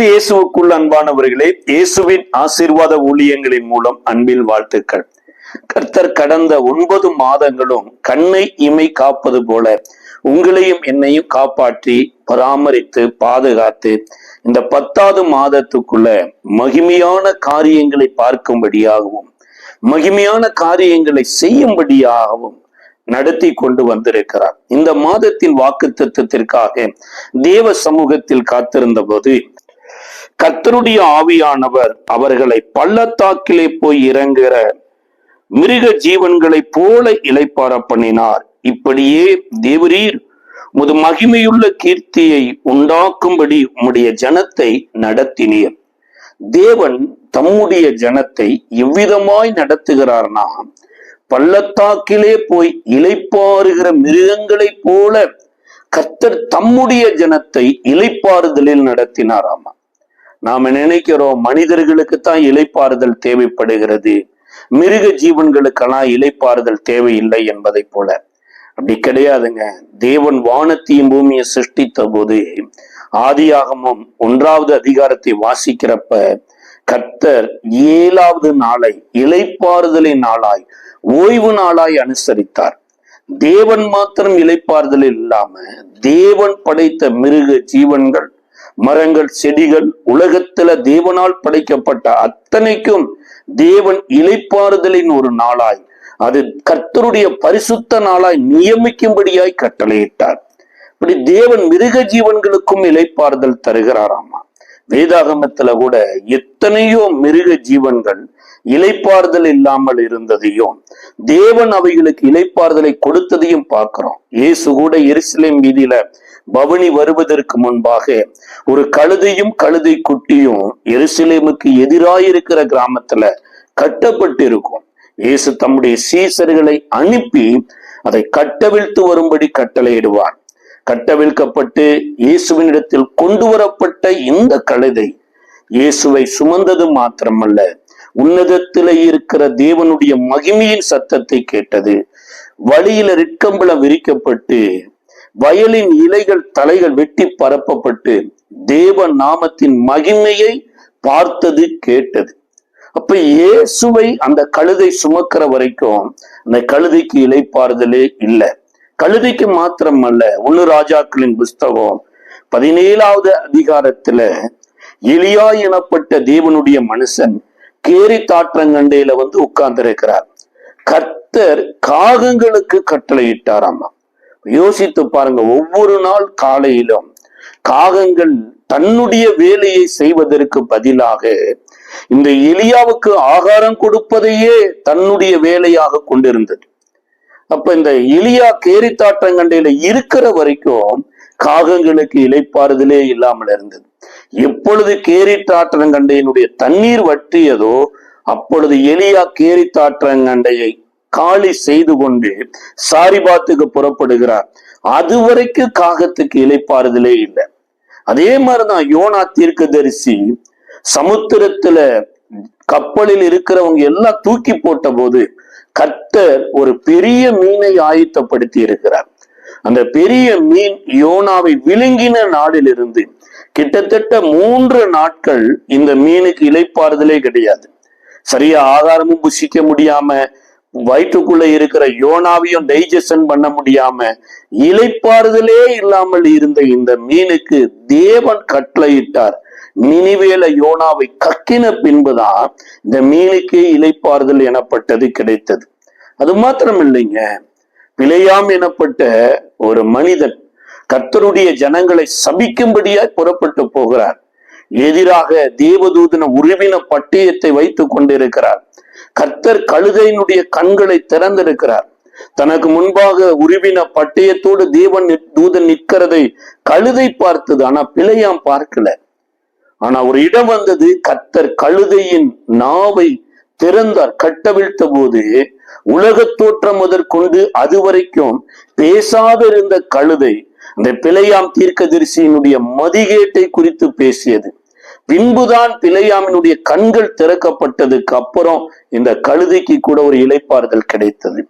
கிறிஸ்து இயேசுவுக்குள் அன்பானவர்களே இயேசுவின் ஆசீர்வாத ஊழியங்களின் மூலம் அன்பில் வாழ்த்துக்கள். கர்த்தர் கடந்த ஒன்பது மாதங்களும் கண்ணை இமை காப்பது போல உங்களையும் என்னையும் காப்பாற்றி பராமரித்து பாதுகாத்து இந்த பத்தாவது மாதத்துக்குள்ள மகிமையான காரியங்களை பார்க்கும்படியாகவும் மகிமையான காரியங்களை செய்யும்படியாகவும் நடத்தி கொண்டு வந்திருக்கிறார். இந்த மாதத்தின் வாக்கு தத்துவத்திற்காக தேவ சமூகத்தில் காத்திருந்த போது கர்த்தருடைய ஆவியானவர் அவர்களை பள்ளத்தாக்கிலே போய் இறங்குகிற மிருக ஜீவன்களைப் போல இலைப்பார பண்ணினார். இப்படியே தேவரீர் முது மகிமையுள்ள கீர்த்தியை உண்டாக்கும்படி உம்முடைய ஜனத்தை நடத்தினீர். தேவன் தம்முடைய ஜனத்தை எவ்விதமாய் நடத்துகிறார்னா பள்ளத்தாக்கிலே போய் இலைப்பாறுகிற மிருகங்களைப் போல கர்த்தர் தம்முடைய ஜனத்தை இலைப்பாறுதலில் நடத்தினாராமா? நாம நினைக்கிறோம் மனிதர்களுக்கு தான் இலைப்பாறுதல் தேவைப்படுகிறது. மிருக ஜீவன்களுக்கெல்லாம் இலைப்பாறுதல் தேவையில்லை என்பதை போல. அப்படி கிடையாதுங்க. தேவன் வானத்தையும் பூமியை சிருஷ்டித்த போது ஆதியாகமம் ஒன்றாவது அதிகாரத்தை வாசிக்கிறப்ப கர்த்தர் ஏழாவது நாளை இலைப்பாறுதலின் நாளாய் ஓய்வு நாளாய் அனுசரித்தார். தேவன் மாத்திரம் இலைப்பாறுதல் இல்லாம தேவன் படைத்த மிருக ஜீவன்கள் மரங்கள் செடிகள் உலகத்துல தேவனால் படைக்கப்பட்ட அத்தனைக்கும் தேவன் இலைப்பாறுதலின் ஒரு நாளாய். அது கர்த்தருடைய பரிசுத்த நாளாய் நியமிக்கும்படியாய் கட்டளையிட்டார். இப்படி தேவன் மிருக ஜீவன்களுக்கும் இலைப்பாறுதல் தருகிறாராமா? வேதாகமத்துல கூட எத்தனையோ மிருக ஜீவன்கள் இலைப்பாறுதல் இல்லாமல் இருந்ததையும் தேவன் அவைகளுக்கு இலைப்பாறுதலை கொடுத்ததையும் பார்க்கிறோம். இயேசு கூட எரிசிலேம் வீதியில பவனி வருவதற்கு முன்பாக ஒரு கழுதையும் கழுதை குட்டியும் எருசலேமுக்கு எதிராயிருக்கிற கிராமத்துல கட்டப்பட்டு இருக்கும் இயேசு தம்முடைய சீசர்களை அனுப்பி அதை கட்டவிழ்த்து வரும்படி கட்டளையிடுவார். கட்டவிழ்க்கப்பட்டு இயேசுவினிடத்தில் கொண்டு வரப்பட்ட இந்த கழுதை இயேசுவை சுமந்தது மாத்திரமல்ல உன்னதத்திலே இருக்கிற தேவனுடைய மகிமையின் சத்தத்தை கேட்டது. வழியில ரிட்கம்பளம் விரிக்கப்பட்டு வயலின் இலைகள் தலைகள் வெட்டி பரப்பப்பட்டு தேவ நாமத்தின் மகிமையை பார்த்தது கேட்டது. அப்ப இயேசுவை அந்த கழுதை சுமக்கிற வரைக்கும் அந்த கழுதைக்கு இலைப்பாறுதலே இல்லை. கழுதைக்கு மாத்திரம் அல்ல ஒன்னு ராஜாக்களின் புஸ்தகம் பதினேழாவது அதிகாரத்துல எலியா எனப்பட்ட தேவனுடைய மனுஷன் கேரி தாற்றங்கண்டையில வந்து உட்கார்ந்து இருக்கிறார் கர்த்தர் காகங்களுக்கு கட்டளையிட்டாராமா? யோசித்து பாருங்க ஒவ்வொரு நாள் காலையிலும் காகங்கள் தன்னுடைய வேலையை செய்வதற்கு பதிலாக இந்த எலியாவுக்கு ஆகாரம் கொடுப்பதையே தன்னுடைய வேலையாக கொண்டிருந்தது. அப்ப இந்த எலியா கேரித்தாட்டங்கண்டையில இருக்கிற வரைக்கும் காகங்களுக்கு இலைப்பாறுதலே இல்லாமல் இருந்தது. எப்பொழுது கேரித்தாற்றங்கண்டையினுடைய தண்ணீர் வற்றியதோ அப்பொழுது எலியா கேரித்தாற்றங்கண்டையை காலி செய்து கொண்டு சாரிபாத்துக்கு புறப்படுகிறார். அது வரைக்கும் காகத்துக்கு இலைப்பாறுதலே இல்லை. அதே மாதிரிதான் யோனா தீர்க்க தரிசி சமுத்திரத்துல கப்பலில் இருக்கிறவங்க எல்லாம் தூக்கி போட்ட போது கர்த்தர் ஒரு பெரிய மீனை ஆயத்தப்படுத்தி இருக்கிறார். அந்த பெரிய மீன் யோனாவை விழுங்கின நாடிலிருந்து கிட்டத்தட்ட மூன்று நாட்கள் இந்த மீனுக்கு இலைப்பாறுதலே கிடையாது. சரியா ஆகாரமும் புசிக்க முடியாம வயிற்றுக்குள்ள இருக்கிற யோனாவையும் டைஜஷன் பண்ண முடியாம இலைப்பாறுதலே இல்லாமல் இருந்த இந்த மீனுக்கு தேவன் கட்டளையிட்டார். நினிவேல யோனாவை கக்கின பின்புதான் இந்த மீனுக்கே இலைப்பாறுதல் எனப்பட்டது கிடைத்தது. அது மாத்திரம் இல்லைங்க பிழையாம் எனப்பட்ட ஒரு மனிதன் கர்த்தருடைய ஜனங்களை சபிக்கும்படியாய் புறப்பட்டு போகிறார். எதிராக தேவதூதன உருவின பட்டயத்தை வைத்துக் கொண்டிருக்கிறார். கர்த்தர் கழுதையினுடைய கண்களை திறந்திருக்கிறார். தனக்கு முன்பாக உருவின பட்டயத்தோடு தேவன் தூதன் நிற்கிறதை கழுதை பார்த்தது ஆனா பிழையாம் பார்க்கல. ஆனா ஒரு இடம் வந்தது கத்தர் கழுதையின் நாவை திறந்தார். கட்டவிழ்த்த போது உலக தோற்றம் முதற்கொண்டு அது வரைக்கும் பேசாத இருந்த கழுதை அந்த பிழையாம் தீர்க்கதரிசியினுடைய மதிகேட்டை குறித்து பேசியது. பின்புதான் பிழையாமினுடைய கண்கள் திறக்கப்பட்டதுக்கு அப்புறம் இந்த கழுதைக்கு கூட ஒரு இலைப்பாறுதல் கிடைத்தது.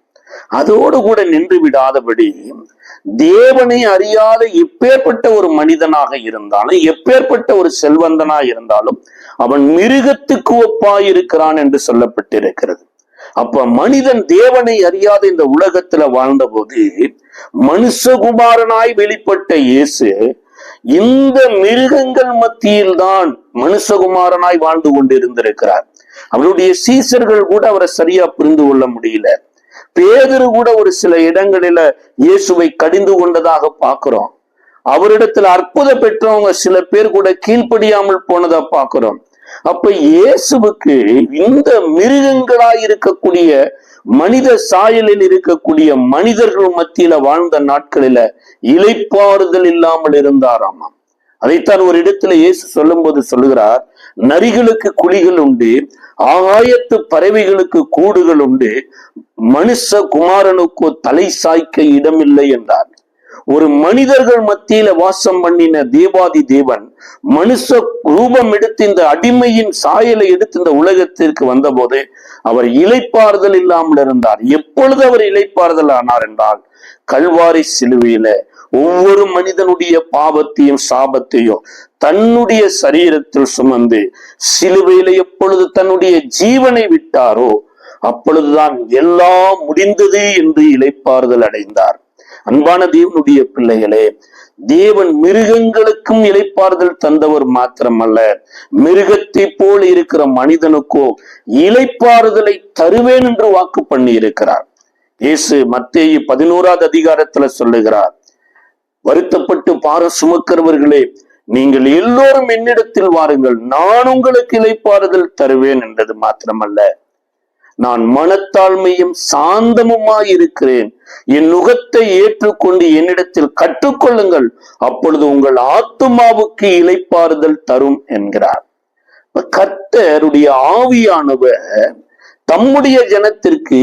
அதோடு கூட நின்று விடாதபடி தேவனை அறியாத எப்பேற்பட்ட ஒரு மனிதனாக இருந்தாலும் எப்பேற்பட்ட ஒரு செல்வந்தனா இருந்தாலும் அவன் மிருகத்துக்கு ஒப்பாய் இருக்கிறான் என்று சொல்லப்பட்டிருக்கிறது. அப்ப மனிதன் தேவனை அறியாத இந்த உலகத்துல வாழ்ந்தபோது மனுஷகுமாரனாய் வெளிப்பட்ட இயேசு இந்த மிருகங்கள் மத்தியில் தான் மனுஷகுமாரனாய் வாழ்ந்து கொண்டிருந்திருக்கிறார். அவருடைய சீசர்கள் கூட அவரை சரியா புரிந்து கொள்ள முடியல. பேதரு கூட ஒரு சில இடங்களில இயேசுவை கடிந்து கொண்டதாக பார்க்கிறோம். அவரிடத்துல அற்புத பெற்றவங்க சில பேர் கூட கீழ்ப்படியாமல் போனதா பார்க்கிறோம். அப்ப இயேசுவுக்கு இந்த மிருகங்களாய் இருக்கக்கூடிய மனித சாயலில் இருக்கக்கூடிய மனிதர்கள் மத்தியில வாழ்ந்த நாட்களில இலைப்பாறுதல் இல்லாமல் இருந்தாராமாம் அதைத்தான் ஒரு இடத்துல இயேசு சொல்லும்போது சொல்லுகிறார் நரிகளுக்கு குழிகள் உண்டு ஆகாயத்து பறவைகளுக்கு கூடுகள் உண்டு மனுஷ குமாரனுக்கோ தலை சாய்க்க இடமில்லை என்றார். ஒரு மனிதர்கள் மத்தியில வாசம் பண்ணின தேவாதி தேவன் மனுஷ ரூபம் எடுத்து இந்த அடிமையின் சாயலை எடுத்து இந்த உலகத்திற்கு வந்தபோது அவர் இலைப்பாறுதல் இல்லாமல் இருந்தார். எப்பொழுது அவர் இலைப்பாறுதல் ஆனார் என்றால் கல்வாரி சிலுவையில ஒவ்வொரு மனிதனுடைய பாவத்தையும் சாபத்தையும் தன்னுடைய சரீரத்தில் சுமந்து சிலுவையில எப்பொழுது தன்னுடைய ஜீவனை விட்டாரோ அப்பொழுதுதான் எல்லாம் முடிந்தது என்று இலைப்பாறுதல் அடைந்தார். அன்பான தேவனுடைய பிள்ளைகளே தேவன் மிருகங்களுக்கும் இலைப்பாறுதல் தந்தவர் மாத்திரமல்ல மிருகத்தை போல் இருக்கிற மனிதனுக்கோ இலைப்பாறுதலை தருவேன் என்று வாக்கு பண்ணி இருக்கிறார் இயேசு மத்தேயு பதினோராவது அதிகாரத்துல சொல்லுகிறார் வருத்தப்பட்டு பார சுமக்கிறவர்களே நீங்கள் எல்லோரும் என்னிடத்தில் வாருங்கள் நான் உங்களுக்கு இலைப்பாறுதல் தருவேன் என்றது மாத்திரமல்ல. நான் மனத்தாழ்மையும் சாந்தமுமாய் இருக்கிறேன். என் நுகத்தை ஏற்றுக்கொண்டு என்னிடத்தில் கற்றுக்கொள்ளுங்கள். அப்பொழுது உங்கள் ஆத்துமாவுக்கு இலைப்பாறுதல் தரும் என்கிறார். கர்த்தருடைய ஆவியானவர் தம்முடைய ஜனத்திற்கு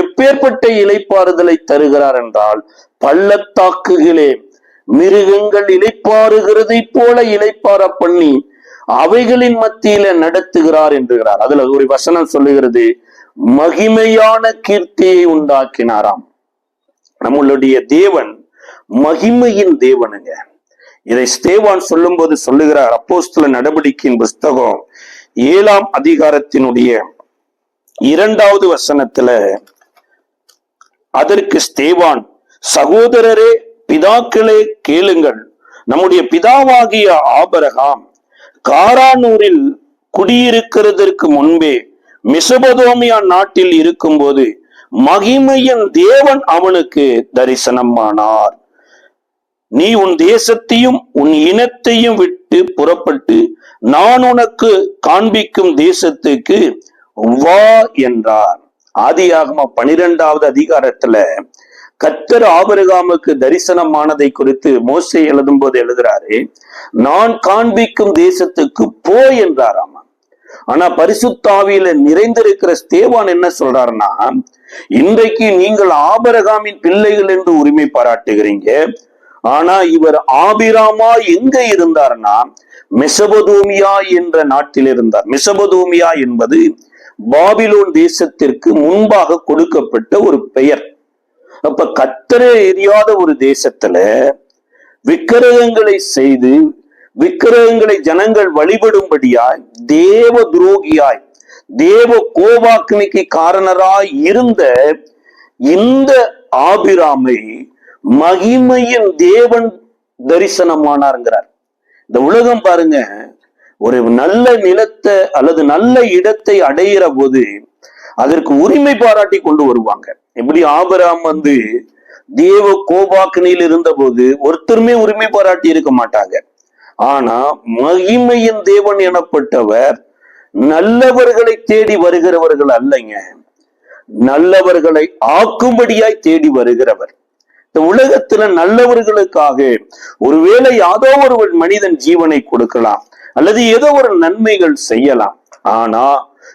எப்பேற்பட்ட இலைப்பாறுதலை தருகிறார் என்றால் பள்ளத்தாக்குகளே மிருகங்கள் இலைப்பாறுகிறதை போல இலைப்பாற பண்ணி அவைகளின் மத்தியில நடத்துகிறார் என்றுகிறார் அதுல ஒரு வசனம் சொல்லுகிறது. மகிமையான கீர்த்தியை உண்டாக்கினாராம். நம்மளுடைய தேவன் மகிமையின் தேவனுங்க. இதை ஸ்தேவான் சொல்லும்போது சொல்லுகிறார் அப்போஸ்தல நடவடிக்கையின் புஸ்தகம் ஏழாம் அதிகாரத்தினுடைய இரண்டாவது வசனத்துல அதற்கு ஸ்தேவான் சகோதரரே பிதாக்களே கேளுங்கள். நம்முடைய பிதாவாகிய ஆபரகாம் காரானூரில் குடியிருக்கிறதற்கு முன்பே மிசபதோமியா நாட்டில் இருக்கும்போது மகிமையின் தேவன் அவனுக்கு தரிசனமானார். நீ உன் தேசத்தையும் உன் இனத்தையும் விட்டு புறப்பட்டு நான் உனக்கு காண்பிக்கும் தேசத்துக்கு வா என்றார். ஆதியாகம பனிரெண்டாவது அதிகாரத்துல கத்தர் ஆபரகாமுக்கு தரிசனமானதை குறித்து மோசை எழுதும் போது எழுதுறாரு நான் காண்பிக்கும் தேசத்துக்கு போ என்றாராமா. ஆனா பரிசுத்தாவியில நிறைந்திருக்கிற ஸ்தேவான் என்ன சொல்றாருன்னா இன்றைக்கு நீங்கள் ஆபரகாமின் பிள்ளைகள் என்று உரிமை பாராட்டுகிறீங்க. ஆனா இவர் ஆபிராமா எங்க இருந்தார்னா மெசபதோமியா என்ற நாட்டில் இருந்தார். மெசபதோமியா என்பது பாபிலோன் தேசத்திற்கு முன்பாக கொடுக்கப்பட்ட ஒரு பெயர். அப்ப கத்தரை எரியாத ஒரு தேசத்துல விக்கிரகங்களை செய்து விக்கிரகங்களை ஜனங்கள் வழிபடும்படியாய் தேவ துரோகியாய் தேவ கோபாக்கினிக்கு காரணராய் இருந்த இந்த ஆபிராமை மகிமையின் தேவன் தரிசனமானாருங்கிறார். இந்த உலகம் பாருங்க ஒரு நல்ல நிலத்தை அல்லது நல்ல இடத்தை அடையிற போது அதற்கு உரிமை பாராட்டி கொண்டு வருவாங்க. எப்படி ஆபராம் வந்து தேவ கோபாக்கினியில் இருந்தபோது ஒருத்தருமே உரிமை பாராட்டி இருக்க மாட்டாங்க. ஆனா மகிமையின் தேவன் எனப்பட்டவர் நல்லவர்களை தேடி வருகிறவர்கள் அல்லங்க. நல்லவர்களை ஆக்கும்படியாய் தேடி வருகிறவர். இந்த உலகத்துல நல்லவர்களுக்காக ஒருவேளை யாதோ ஒரு மனிதன் ஜீவனை கொடுக்கலாம் அல்லது ஏதோ ஒரு நன்மைகள் செய்யலாம். ஆனா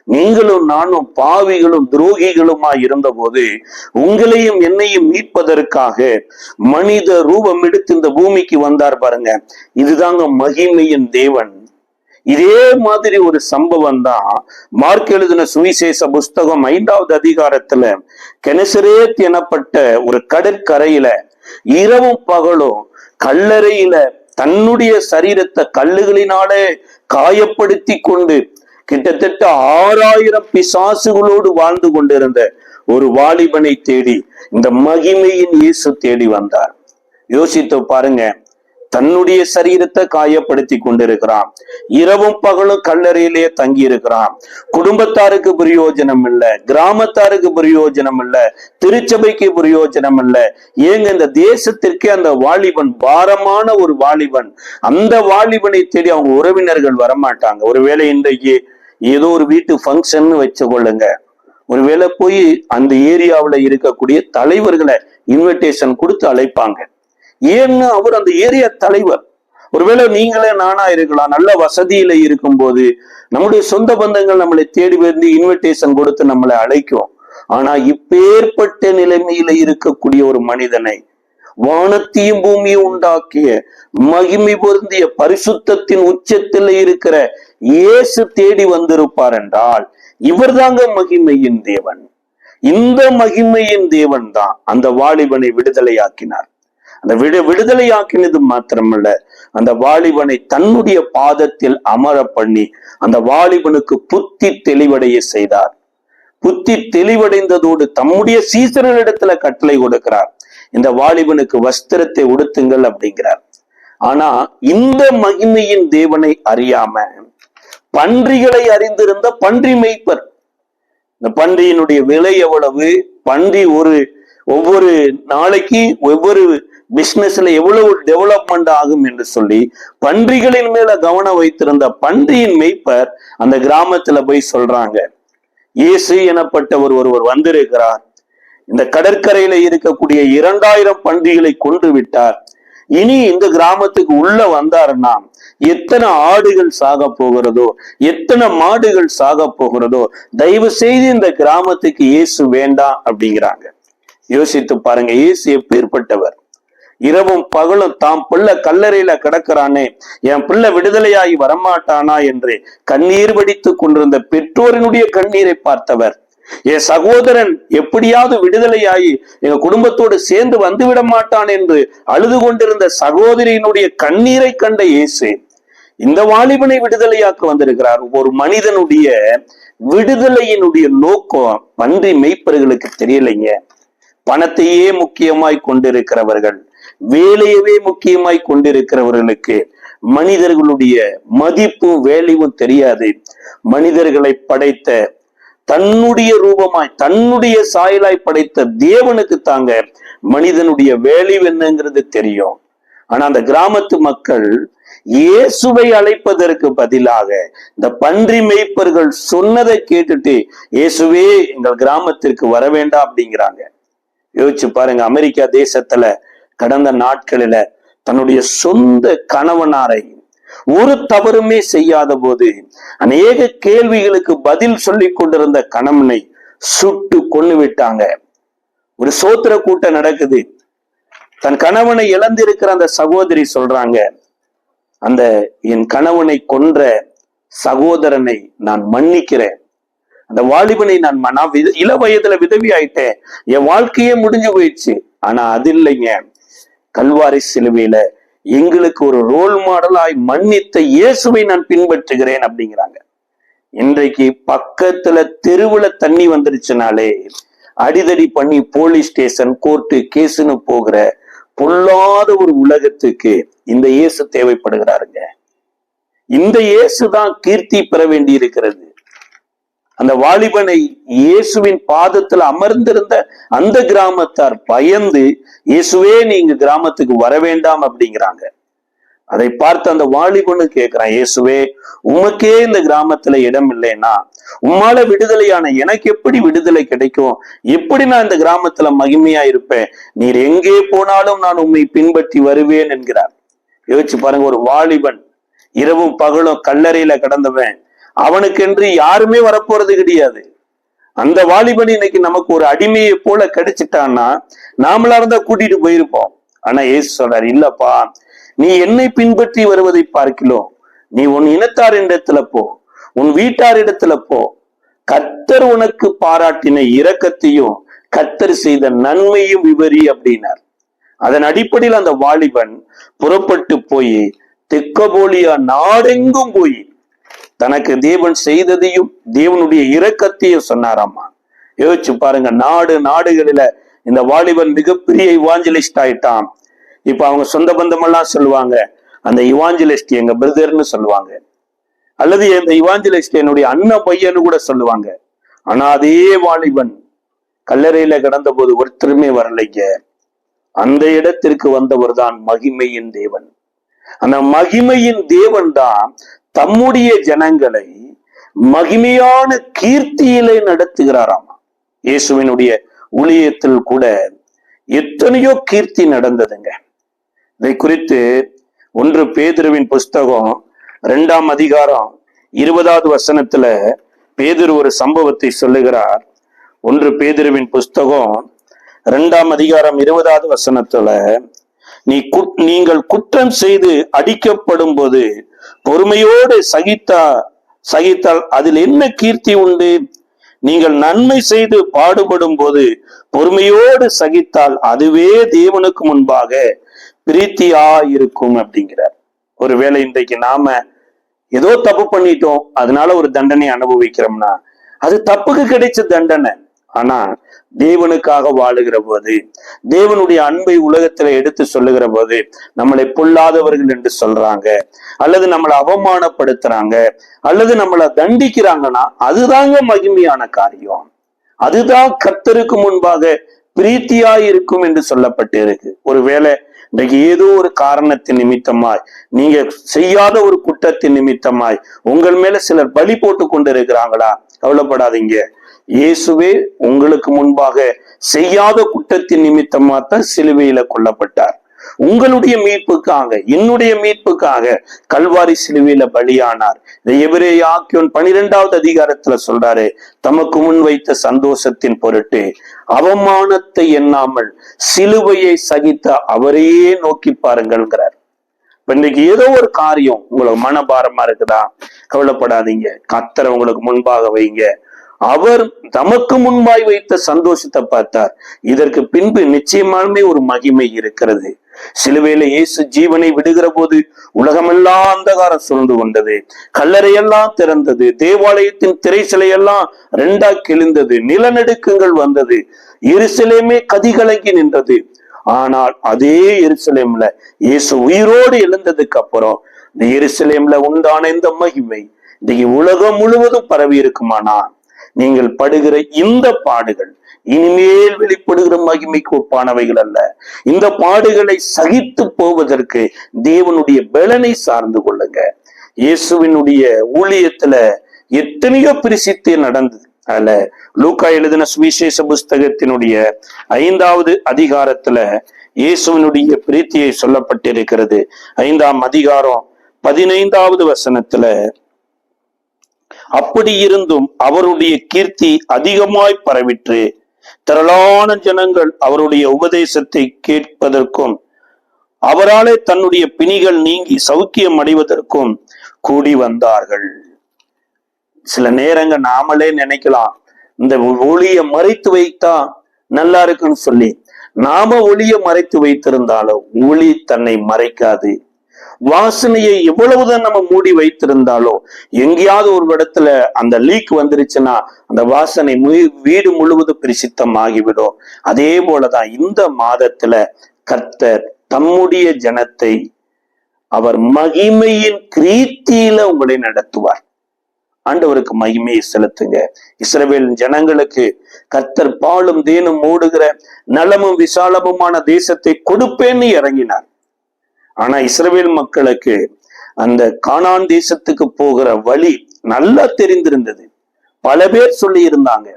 நீங்களும் நானும் பாவிகளும் துரோகிகளுமா இருந்தபோது உங்களையும் என்னையும் மீட்பதற்காக மனித ரூபம் எடுத்து இந்த பூமிக்கு வந்தார் பாருங்க. இதுதாங்க மகிமையின் தேவன். இதே மாதிரி ஒரு சம்பவம் தான் மார்க் எழுதின சுவிசேஷ புஸ்தகம் ஐந்தாவது அதிகாரத்துல கெனசரேத் எனப்பட்ட ஒரு கடற்கரையில இரவும் பகலும் கல்லறையில தன்னுடைய சரீரத்தை கல்லுகளினாலே காயப்படுத்தி கொண்டு கிட்டத்தட்ட ஆறாயிரம் பிசாசுகளோடு வாழ்ந்து கொண்டிருந்த ஒரு வாலிபனை தேடி இந்த மகிமையின் இயேசு தேடி வந்தார். யோசித்து பாருங்க தன்னுடைய சரீரத்தை காயப்படுத்தி கொண்டிருக்கிறான். இரவும் பகலும் கல்லறையிலேயே தங்கி இருக்கிறான் குடும்பத்தாருக்கு பிரயோஜனம் இல்ல கிராமத்தாருக்கு பிரயோஜனம் இல்ல திருச்சபைக்கு பிரயோஜனம் இல்ல ஏங்க இந்த தேசத்திற்கே அந்த வாலிபன் பாரமான ஒரு வாலிபன். அந்த வாலிபனை தேடி அவங்க உறவினர்கள் வரமாட்டாங்க. ஒருவேளை இன்றைக்கு ஏதோ ஒரு வீட்டு ஃபங்க்ஷன் வச்சுக்கொள்ளுங்க. ஒருவேளை போய் அந்த ஏரியாவில் இருக்கக்கூடிய தலைவர்களை இன்விடேஷன் கொடுத்து அழைப்பாங்க. ஏன்னா அவர் அந்த ஏரியா தலைவர். ஒருவேளை நீங்களே நானா இருக்கலாம் நல்ல வசதியில இருக்கும்போது நம்முடைய சொந்த பந்தங்கள் நம்மளை தேடி வந்து இன்விடேஷன் கொடுத்து நம்மளை அழைக்கும். ஆனா இப்பேற்பட்ட நிலைமையில இருக்கக்கூடிய ஒரு மனிதனை வானத்தையும் பூமியும் உண்டாக்கிய மகிமை பொருந்திய பரிசுத்தத்தின் உச்சத்தில் இருக்கிற இயேசு தேடி வந்திருப்பார் என்றால் இவர் தாங்க மகிமையின் தேவன். இந்த மகிமையின் தேவன் தான் அந்த வாலிபனை விடுதலையாக்கினார். அந்த விடு விடுதலையாக்கினது மாத்திரமல்ல அந்த வாலிபனை தன்னுடைய பாதத்தில் அமர பண்ணி அந்த வாலிபனுக்கு புத்தி தெளிவடைய செய்தார். புத்தி தெளிவடைந்ததோடு தம்முடைய சீசரிடத்துல கட்டளை கொடுக்கிறார். இந்த வாலிபனுக்கு வஸ்திரத்தை உடுத்துங்கள் அப்படிங்கிறார். ஆனா இந்த மகிமையின் தேவனை அறியாம பன்றிகளை அறிந்திருந்த பன்றி மெய்ப்பர். இந்த பன்றியினுடைய விலை எவ்வளவு? பன்றி ஒரு ஒவ்வொரு நாளைக்கு ஒவ்வொரு பிசினஸ்ல எவ்வளவு டெவலப்மெண்ட் ஆகும் என்று சொல்லி பன்றிகளின் மேல கவனம் வைத்திருந்த பன்றியின் மெய்ப்பர் அந்த கிராமத்துல போய் சொல்றாங்க. இயேசு எனப்பட்டவர் ஒருவர் வந்திருக்கிறார். இந்த கடற்கரையில இருக்கக்கூடிய இரண்டாயிரம் பன்றிகளை கொன்று விட்டார். இனி இந்த கிராமத்துக்கு உள்ள வந்தாருன்னா எத்தனை ஆடுகள் சாக போகிறதோ எத்தனை மாடுகள் சாக போகிறதோ தயவு செய்து இந்த கிராமத்துக்கு இயேசு வேண்டாம் அப்படிங்கிறாங்க. யோசித்து பாருங்க இயேசு எப்பேற்பட்டவர் இரவும் பகலும் தாம் பிள்ளை கல்லறையில கிடக்கிறானே என் பிள்ளை விடுதலையாகி வரமாட்டானா என்று கண்ணீர் வடித்து கொண்டிருந்த பெற்றோரினுடைய கண்ணீரை பார்த்தவர். என் சகோதரன் எப்படியாவது விடுதலையாகி எங்க குடும்பத்தோடு சேர்ந்து வந்து விட மாட்டான் என்று அழுது கொண்டிருந்த சகோதரியினுடைய கண்ணீரை கண்ட இயேசு இந்த வாலிபனை விடுதலையாக்க வந்திருக்கிறார். ஒரு மனிதனுடைய விடுதலையினுடைய நோக்கம் பன்றி மெய்ப்பர்களுக்கு தெரியலைங்க. பணத்தையே முக்கியமாய் கொண்டிருக்கிறவர்கள் வேலையவே முக்கியமாய் கொண்டிருக்கிறவர்களுக்கு மனிதர்களுடைய மதிப்பும் வேலையும் தெரியாது. மனிதர்களை படைத்த தன்னுடைய ரூபமாய் தன்னுடைய சாயலாய் படைத்த தேவனுக்கு தாங்க மனிதனுடைய வேலை என்னங்கிறது தெரியும். ஆனா அந்த கிராமத்து மக்கள் இயேசுவை அழைப்பதற்கு பதிலாக இந்த பன்றி மேய்ப்பர்கள் சொன்னதை கேட்டுட்டு இயேசுவே எங்கள் கிராமத்திற்கு வர வேண்டாம் அப்படிங்கிறாங்க. யோசிச்சு பாருங்க அமெரிக்கா தேசத்துல கடந்த நாட்களில தன்னுடைய சொந்த கணவனாரை ஒரு தவறுமே செய்யாத போது அநேக கேள்விகளுக்கு பதில் சொல்லி கொண்டிருந்த கணவனை சுட்டு கொண்டு விட்டாங்க. ஒரு சோத்திர கூட்டம் நடக்குது. தன் கணவனை இழந்திருக்கிற அந்த சகோதரி சொல்றாங்க அந்த என் கணவனை கொன்ற சகோதரனை நான் மன்னிக்கிறேன். அந்த வாலிபனை நான் நான் வித- இள வயதுல விதவி ஆயிட்டேன். என் வாழ்க்கையே முடிஞ்சு போயிடுச்சு. ஆனா அது இல்லைங்க. கல்வாரி சிலுவையில எங்களுக்கு ஒரு ரோல் மாடலாய் மன்னித்த இயேசுவை நான் பின்பற்றுகிறேன் அப்படிங்கிறாங்க. இன்றைக்கு பக்கத்துல தெருவுல தண்ணி வந்துருச்சுனாலே அடிதடி பண்ணி போலீஸ் ஸ்டேஷன் கோர்ட்டு கேஸுன்னு போகிற பொல்லாத ஒரு உலகத்துக்கு இந்த இயேசு தேவைப்படுகிறாருங்க. இந்த இயேசு தான் கீர்த்தி பெற வேண்டி இருக்கிறது அந்த வாலிபனை இயேசுவின் பாதத்துல அமர்ந்திருந்த அந்த கிராமத்தார் பயந்து இயேசுவே நீங்க கிராமத்துக்கு வர வேண்டாம் அப்படிங்கிறாங்க. அதை பார்த்து அந்த வாலிபனு கேட்கிறான் இயேசுவே உமக்கே இந்த கிராமத்துல இடம் இல்லைன்னா உம்மால விடுதலையான எனக்கு எப்படி விடுதலை கிடைக்கும்? எப்படி நான் இந்த கிராமத்துல மகிமையா இருப்பேன்? நீர் எங்கே போனாலும் நான் உம்மை பின்பற்றி வருவேன் என்கிறார். யோசிச்சு பாருங்க ஒரு வாலிபன் இரவும் பகலும் கல்லறையில கடந்தவன் அவனுக்கென்று யாருமே வரப்போறது கிடையாது. அந்த வாலிபன் இன்னைக்கு நமக்கு ஒரு அடிமையை போல கிடைச்சிட்டான்னா நாமளா இருந்தா கூட்டிட்டு போயிருப்போம். ஆனா ஏசு சொல்றாரு இல்லப்பா நீ என்னை பின்பற்றி வருவதை பார்க்கலோ. நீ உன் இனத்தாரிடத்துல போ. உன் வீட்டாரிடத்துல போ. கத்தர் உனக்கு பாராட்டின இரக்கத்தையும் கத்தர் செய்த நன்மையும் விவரி அப்படின்னார். அதன் அடிப்படையில் அந்த வாலிபன் புறப்பட்டு போய் தெக்கபோலியா நாடெங்கும் போய் தனக்கு தேவன் செய்ததையும் தேவனுடைய இரக்கத்தையும் சொன்னாராமா யோசிச்சு பாருங்க நாடு நாடுகளில இந்த வாலிபன் மிகப்பெரிய இவாஞ்சலிஸ்ட் ஆயிட்டான். இப்ப அவங்க சொந்த பந்தமெல்லாம் சொல்லுவாங்க அந்த இவாஞ்சலிஸ்ட் எங்க பிரதர்னு சொல்லுவாங்க. அல்லது இந்த இவாஞ்சலிஸ்ட் என்னுடைய அண்ணன் பையன்னு கூட சொல்லுவாங்க. ஆனா அதே வாலிபன் கல்லறையில கிடந்த போது ஒருத்தருமே வரலைங்க. அந்த இடத்திற்கு வந்தவர் தான் மகிமையின் தேவன். அந்த மகிமையின் தேவன் தான் தம்முடைய ஜனங்களை மகிமையான கீர்த்தியிலே நடத்துகிறாராம். இயேசுவினுடைய ஊழியத்தில் கூட எத்தனையோ கீர்த்தி நடந்ததுங்க. இதை குறித்து ஒன்று பேதுருவின் புஸ்தகம் இரண்டாம் அதிகாரம் இருபதாவது வசனத்துல பேதுரு ஒரு சம்பவத்தை சொல்லுகிறார். ஒன்று பேதுருவின் புஸ்தகம் இரண்டாம் அதிகாரம் இருபதாவது வசனத்துல நீ நீங்கள் குற்றம் செய்து அடிக்கப்படும் போது பொறுமையோடு சகித்தா சகித்தால் அதில் என்ன கீர்த்தி உண்டு? நீங்கள் நன்மை செய்து பாடுபடும் போது பொறுமையோடு சகித்தால் அதுவே தேவனுக்கு முன்பாக பிரீத்தியா இருக்கும் அப்படிங்கிறார். ஒருவேளை இன்றைக்கு நாம ஏதோ தப்பு பண்ணிட்டோம் அதனால ஒரு தண்டனை அனுபவிக்கிறோம்னா அது தப்புக்கு கிடைச்ச தண்டனை. ஆனா தேவனுக்காக வாழுகிற போது தேவனுடைய அன்பை உலகத்துல எடுத்து சொல்லுகிற போது நம்மளை பொல்லாதவர்கள் என்று சொல்றாங்க. அல்லது நம்மளை அவமானப்படுத்துறாங்க. அல்லது நம்மளை தண்டிக்கிறாங்கன்னா அதுதாங்க மகிமையான காரியம். அதுதான் கர்த்தருக்கு முன்பாக பிரீத்தியாய் இருக்கும் என்று சொல்லப்பட்டு இருக்கு ஒருவேளை இன்றைக்கு ஏதோ ஒரு காரணத்தின் நிமித்தமாய் நீங்க செய்யாத ஒரு குற்றத்தின் நிமித்தமாய் உங்கள் மேல சிலர் பலி போட்டு கொண்டு இருக்கிறாங்களா? கவலைப்படாதீங்க. இயேசுவே உங்களுக்கு முன்பாக செய்யாத குற்றத்தின் நிமித்தமாக தான் சிலுவையில கொல்லப்பட்டார். உங்களுடைய மீட்புக்காக என்னுடைய மீட்புக்காக கல்வாரி சிலுவையில பலியானார். எவரே ஆக்கியோன் பனிரெண்டாவது அதிகாரத்துல சொல்றாரு தமக்கு முன் வைத்த சந்தோஷத்தின் பொருட்டு அவமானத்தை எண்ணாமல் சிலுவையை சகித்த அவரையே நோக்கி பாருங்கள்ங்கிறார். இப்ப இன்னைக்கு ஏதோ ஒரு காரியம் உங்களுக்கு மனபாரமா இருக்குதா? கவலைப்படாதீங்க. கத்தரை உங்களுக்கு முன்பாக வைங்க. அவர் தமக்கு முன்பாய் வைத்த சந்தோஷத்தை பார்த்தார். இதற்கு பின்பு நிச்சயமாலுமே ஒரு மகிமை இருக்கிறது. சிலுவையில இயேசு ஜீவனை விடுகிற போது உலகமெல்லாம் அந்தகாரம் சூழ்ந்து கொண்டது. கல்லறையெல்லாம் திறந்தது. தேவாலயத்தின் திரைச்சிலையெல்லாம் ரெண்டா கிழிந்தது. நிலநடுக்கங்கள் வந்தது. எருசலேமே கதிகலங்கி நின்றது. ஆனால் அதே எருசலேம்ல இயேசு உயிரோடு எழுந்ததுக்கு அப்புறம் இந்த எருசலேம்ல உண்டான இந்த மகிமை இன்னைக்கு உலகம் முழுவதும் பரவி இருக்குமானா நீங்கள் படுகிற இந்த பாடுகள் இனிமேல் வெளிப்படுகிற மகிமைக்கு ஒப்பானவைகள் அல்ல. இந்த பாடுகளை சகித்து போவதற்கு தேவனுடைய பலனை சார்ந்து கொள்ளுங்க. இயேசுவினுடைய ஊழியத்துல எத்தனையோ பிரசித்தி நடந்தது. அதுல லூக்கா எழுதின சுவிசேஷ புஸ்தகத்தினுடைய ஐந்தாவது அதிகாரத்துல இயேசுவினுடைய பிரீத்தியை சொல்லப்பட்டிருக்கிறது. ஐந்தாம் அதிகாரம் பதினைந்தாவது வசனத்துல அப்படி இருந்தும் அவருடைய கீர்த்தி அதிகமாய் பரவிற்று. திரளான ஜனங்கள் அவருடைய உபதேசத்தை கேட்பதற்கும் அவராலே தன்னுடைய பிணிகள் நீங்கி சௌக்கியம் அடைவதற்கும் கூடி வந்தார்கள். சில நேரங்க நாமளே நினைக்கலாம் இந்த ஒளிய மறைத்து வைத்தா நல்லா இருக்குன்னு சொல்லி. நாம ஒளிய மறைத்து வைத்திருந்தாலும் ஒளி தன்னை மறைக்காது. வாசனையை எவ்வளவுதான் நம்ம மூடி வைத்திருந்தாலும் எங்கேயாவது ஒரு இடத்துல அந்த லீக் வந்துருச்சுன்னா அந்த வாசனை வீடு முழுவதும் பிரசித்தம் ஆகிவிடும் அதே போலதான் இந்த மாதத்துல கர்த்தர் தம்முடைய ஜனத்தை அவர் மகிமையின் கிரீத்தியில உங்களை நடத்துவார். ஆண்டவருக்கு மகிமையை செலுத்துங்க. இஸ்ரவேல் ஜனங்களுக்கு கர்த்தர் பாலும் தேனும் மூடுகிற நலமும் விசாலமுமான தேசத்தை கொடுப்பேன்னு இறங்கினார். ஆனா இஸ்ரவேல் மக்களுக்கு அந்த கானான் தேசத்துக்கு போகிற வழி நல்லா தெரிந்திருந்தது. பல பேர் சொல்லி இருந்தாங்க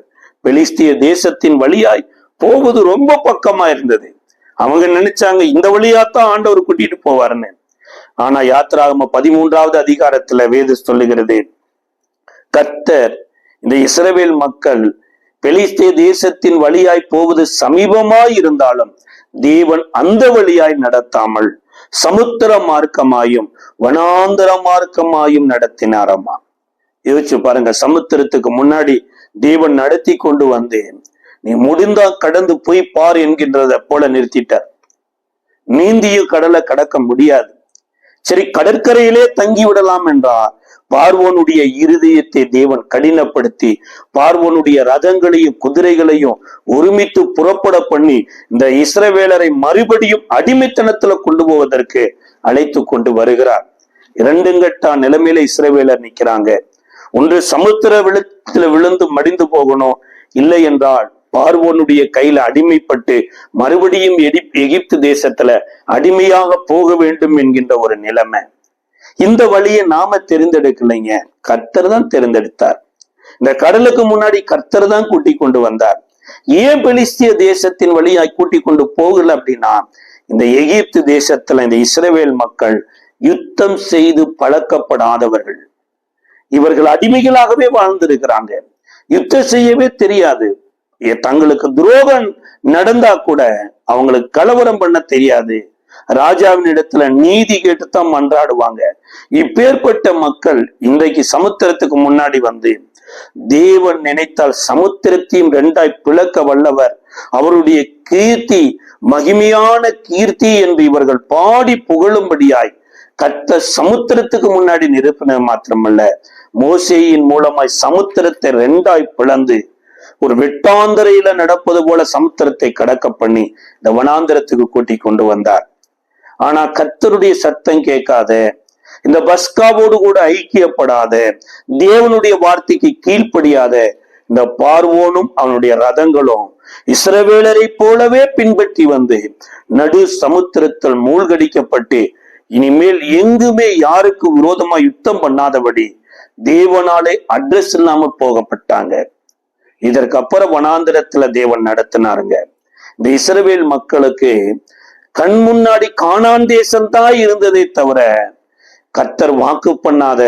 பெலிஸ்திய தேசத்தின் வழியாய் போவது ரொம்ப பக்கமா இருந்தது. அவங்க நினைச்சாங்க இந்த வழியாத்தான் ஆண்டவர் கூட்டிட்டு போவாருன்னு. ஆனா யாத்திராகம பதிமூன்றாவது அதிகாரத்துல வேது சொல்லுகிறது கர்த்தர் இந்த இஸ்ரவேல் மக்கள் பெலிஸ்தே தேசத்தின் வழியாய் போவது சமீபமாய் இருந்தாலும் தேவன் அந்த வழியாய் நடத்தாமல் சமுத்திர மார்க்கமாயும் வனாந்தர மார்க்கமாயும் நடத்தினாரம்மா யோசிச்சு பாருங்க சமுத்திரத்துக்கு முன்னாடி தேவன் நடத்தி கொண்டு வந்தேன். நீ முடிந்தா கடந்து போய் பார் என்கின்றத போல நிறுத்திட்டார். நீந்திய கடலை கடக்க முடியாது. சரி கடற்கரையிலே தங்கி விடலாம் என்றார். பார்வோனுடைய இருதயத்தை தேவன் கடினப்படுத்தி பார்வோனுடைய ரதங்களையும் குதிரைகளையும் ஒருமித்து புறப்பட பண்ணி இந்த இஸ்ரவேலரை மறுபடியும் அடிமைத்தனத்துல கொண்டு போவதற்கு அழைத்து கொண்டு வருகிறார். இரண்டுங்கட்டா நிலைமையில இஸ்ரவேலர் நிக்கிறாங்க. ஒன்று சமுத்திர விழுத்துல விழுந்து மடிந்து போகணும். இல்லை என்றால் பார்வோனுடைய கையில அடிமைப்பட்டு மறுபடியும் எகிப்து தேசத்துல அடிமையாக போக வேண்டும் என்கின்ற ஒரு நிலைமை. இந்த வழியை நாம தெரிந்தெடுக்கலைங்க. கர்த்தர் தான் தேர்ந்தெடுத்தார். இந்த கடலுக்கு முன்னாடி கர்த்தர் தான் கூட்டி கொண்டு வந்தார். ஏன் பெலிஸ்திய தேசத்தின் வழியாய் கூட்டி கொண்டு போகல அப்படின்னா இந்த எகிப்து தேசத்துல இந்த இஸ்ரேவேல் மக்கள் யுத்தம் செய்து பழக்கப்படாதவர்கள். இவர்கள் அடிமைகளாகவே வாழ்ந்திருக்கிறாங்க. யுத்தம் செய்யவே தெரியாது. தங்களுக்கு துரோகம் நடந்தா கூட அவங்களுக்கு கலவரம் பண்ண தெரியாது. ராஜாவின் இடத்துல நீதி கேட்டுத்தான் மன்றாடுவாங்க. இப்பேற்பட்ட மக்கள் இன்றைக்கு சமுத்திரத்துக்கு முன்னாடி வந்து தேவன் நினைத்தால் சமுத்திரத்தையும் ரெண்டாய் பிளக்க வல்லவர். அவருடைய கீர்த்தி மகிமையான கீர்த்தி என்று இவர்கள் பாடி புகழும்படியாய் கத்த சமுத்திரத்துக்கு முன்னாடி நிரப்பின மாத்திரமல்ல மோசேயின் மூலமாய் சமுத்திரத்தை ரெண்டாய் பிளந்து ஒரு வெட்டாந்தரையில நடப்பது போல சமுத்திரத்தை கடக்க பண்ணி இந்த வனாந்திரத்துக்கு கூட்டி கொண்டு வந்தார். ஆனா கர்த்தருடைய சத்தம் கேட்காத. இந்த பஸ்காவோடு கூட ஐக்கியப்படாத. தேவனுடைய வார்த்தைக்கு கீழ்ப்படியாத. இந்த பார்வோனும் அவனுடைய ரதங்களும் இஸ்ரவேலரை போலவே பின்பற்றி வந்து நடு சமுத்திரத்தில் மூழ்கடிக்கப்பட்டு இனிமேல் எங்குமே யாருக்கு விரோதமா யுத்தம் பண்ணாதபடி தேவனாலே அட்ரஸ் இல்லாம போகப்பட்டாங்க. இதற்கு அப்புறம் வனாந்திரத்துல தேவன் நடத்தினாருங்க. இந்த இஸ்ரவேல் மக்களுக்கு கண் முன்னாடி காணான் தேசம்தான் இருந்ததே தவிர கர்த்தர் வாக்கு பண்ணாத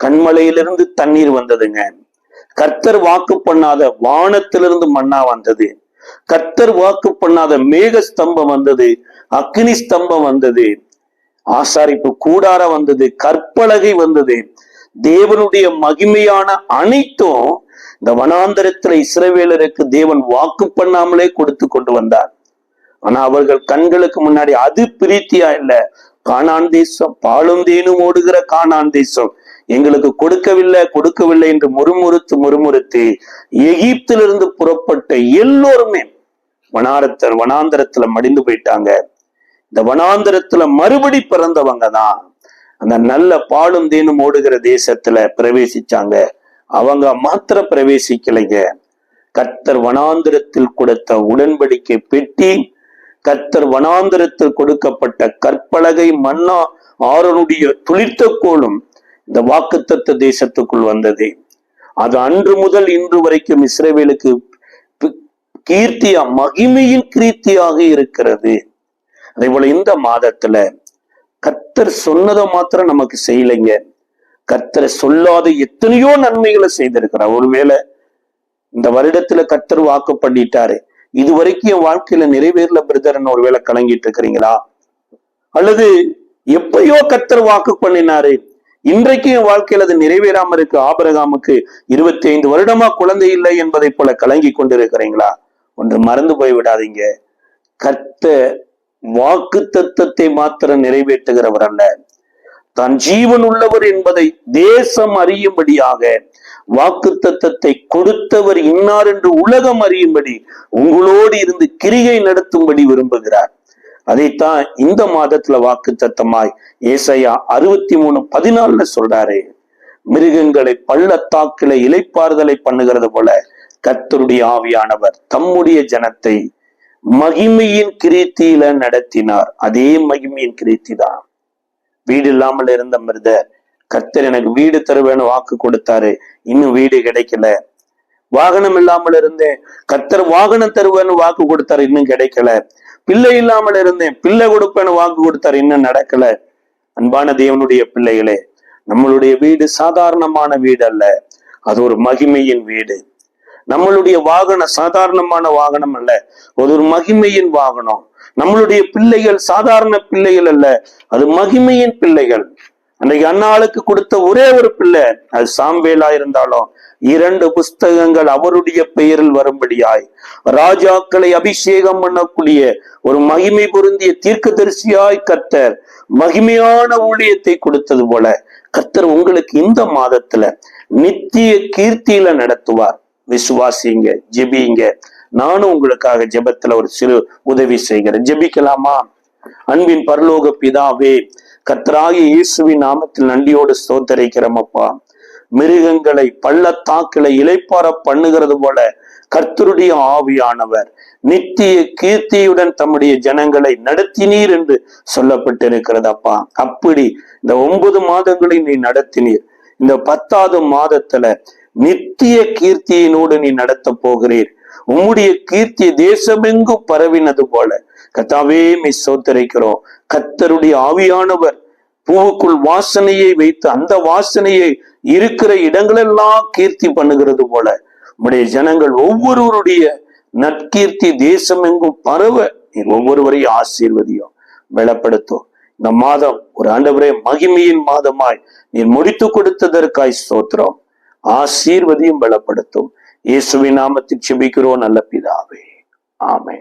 கண்மலையிலிருந்து தண்ணீர் வந்ததுங்க. கர்த்தர் வாக்கு பண்ணாத வானத்திலிருந்து மண்ணா வந்தது. கர்த்தர் வாக்கு பண்ணாத மேக ஸ்தம்பம் வந்தது. அக்னி ஸ்தம்பம் வந்தது. ஆசாரிப்பு கூடார வந்தது. கற்பலகை வந்தது. தேவனுடைய மகிமையான அனைத்தும் இந்த வனாந்தரத்துல இஸ்ரவேலருக்கு தேவன் வாக்கு பண்ணாமலே கொடுத்து கொண்டு வந்தார். ஆனா அவர்கள் கண்களுக்கு முன்னாடி அது பிரீத்தியா இல்ல. காணான் தேசம் பாலும் தேனும் ஓடுகிற காணான் தேசம். எங்களுக்கு கொடுக்கவில்லை கொடுக்கவில்லை என்று முறுமுறுத்து முறுமுறுத்து எகிப்திலிருந்து புறப்பட்ட எல்லோருமே வனாரத்தர் வனாந்தரத்துல மடிந்து போயிட்டாங்க. இந்த வனாந்தரத்துல மறுபடி பிறந்தவங்க தான் அந்த நல்ல பாலும் தேனும் ஓடுகிற தேசத்துல பிரவேசிச்சாங்க. அவங்க மாத்திர பிரவேசிக்கலைங்க. கர்த்தர் வனாந்திரத்தில் கொடுத்த உடன்படிக்கை பெட்டி கர்த்தர் வனாந்திரத்தில் கொடுக்கப்பட்ட கற்பலகை மன்னா ஆரனுடைய துளிர்த்த கோலும் இந்த வாக்குத்தத்த தேசத்துக்குள் வந்தது. அது அன்று முதல் இன்று வரைக்கும் இஸ்ரேவேலுக்கு கீர்த்தியா மகிமையின் கீர்த்தியாக இருக்கிறது. அதே போல இந்த மாதத்துல கர்த்தர் சொன்னதை மாத்திரம் நமக்கு செய்யலைங்க. கர்த்தர் சொல்லாத எத்தனையோ நன்மைகளை செய்திருக்கிறார். ஒருவேளை இந்த வருடத்துல கர்த்தர் வாக்கு பண்ணிட்டாரு. இது வரைக்கும் என் வாழ்க்கையில நிறைவேறல பிரதர்ன்னு ஒருவேளை கலங்கிட்டு இருக்கிறீங்களா? அல்லது எப்பயோ கர்த்தர் வாக்கு பண்ணினாரு இன்றைக்கு என் வாழ்க்கையில அது நிறைவேறாம இருக்கு. ஆபரகாமுக்கு இருபத்தி ஐந்து வருடமா குழந்தை இல்லை என்பதை போல கலங்கி கொண்டிருக்கிறீங்களா? ஒன்று மறந்து போய் விடாதீங்க. கர்த்தர் வாக்கு தத்துவத்தை மாத்திரம் நிறைவேற்றுகிறவர் அல்ல. தான் ஜீவன் உள்ளவர் என்பதை தேசம் அறியும்படியாக வாக்கு தத்தத்தை கொடுத்தவர் இன்னார் என்று உலகம் அறியும்படி உங்களோடு இருந்து கிரிகை நடத்தும்படி விரும்புகிறார். அதைத்தான் இந்த மாதத்துல வாக்கு தத்தமாய் ஏசையா அறுபத்தி மூணு பதினாலுல சொல்றாரு. மிருகங்களை பள்ளத்தாக்கில இலைப்பாறுதலை பண்ணுகிறது போல கர்த்தருடைய ஆவியானவர் தம்முடைய ஜனத்தை மகிமையின் கிரீத்தியில நடத்தினார். அதே மகிமையின் கிரீத்தி தான் வீடு இல்லாமல் இருந்த மிருதர் கர்த்தர் எனக்கு வீடு தருவேன்னு வாக்கு கொடுத்தாரு. இன்னும் வீடு கிடைக்கல. வாகனம் இல்லாமல் இருந்தேன். கர்த்தர் வாகனம் தருவேன்னு வாக்கு கொடுத்தாரு இன்னும் கிடைக்கல. பிள்ளை இல்லாமல் இருந்தேன். பிள்ளை கொடுப்பேன்னு வாக்கு கொடுத்தாரு இன்னும் நடக்கல. அன்பான தேவனுடைய பிள்ளைகளே நம்மளுடைய வீடு சாதாரணமான வீடு அல்ல. அது ஒரு மகிமையின் வீடு. நம்மளுடைய வாகனம் சாதாரணமான வாகனம் அல்ல. அது ஒரு மகிமையின் வாகனம். நம்மளுடைய பிள்ளைகள் சாதாரண பிள்ளைகள் அல்ல அது மகிமையின் பிள்ளைகள். அன்றைக்கு அன்னாளுக்கு கொடுத்த ஒரே ஒரு பிள்ளை அது சாம்பேலா இருந்தாலும் இரண்டு புஸ்தகங்கள் அவருடைய பெயரில் வரும்படியாய் ராஜாக்களை அபிஷேகம் பண்ணக்கூடிய ஒரு மகிமை பொருந்திய தீர்க்கதரிசியாய் கர்த்தர் மகிமையான ஊழியத்தை கொடுத்தது போல கர்த்தர் உங்களுக்கு இந்த மாதத்துல நித்திய கீர்த்தியில நடத்துவார். விசுவாசிங்க ஜெபிங்க நானும் உங்களுக்காக ஜெபத்துல ஒரு சிறு உதவி செய்கிறேன். ஜெபிக்கலாமா? அன்பின் பரலோக பிதாவே கத்ராகி இயேசுவின் நாமத்தில் நன்றியோடு ஸ்தோத்தரிக்கிறோம் அப்பா. மிருகங்களை பள்ளத்தாக்களை இலைப்பார பண்ணுகிறது போல கர்த்தருடைய ஆவியானவர் நித்திய கீர்த்தியுடன் தம்முடைய ஜனங்களை நடத்தினீர் என்று சொல்லப்பட்டிருக்கிறது அப்பா. அப்படி இந்த ஒன்பது மாதங்களை நீ நடத்தினீர். இந்த பத்தாவது மாதத்துல நித்திய கீர்த்தியினோடு நீ நடத்த போகிறீர். உம்முடைய கீர்த்தி தேசமெங்கு பரவினது போல. கத்தாவே மெய் சோத்தரிக்கிறோம் கத்தருடைய ஆவியானவர் பூவுக்குள் வாசனையை வைத்து அந்த வாசனையை இருக்கிற இடங்களெல்லாம் கீர்த்தி பண்ணுகிறது போல. உம்முடைய ஜனங்கள் ஒவ்வொருவருடைய நற்கீர்த்தி தேசம் எங்கும் பரவ நீர் ஒவ்வொருவரையும் ஆசீர்வதியும் பலப்படுத்தும். இந்த மாதம் ஒரு ஆண்டவரே மகிமையின் மாதமாய் நீர் முடித்து கொடுத்ததற்காய் ஸ்தோத்திரம். ஆசீர்வதியும் பலப்படுத்தும். இயேசுவின் நாமத்தில் செபிக்கிறோம் நல்ல பிதாவே. ஆமே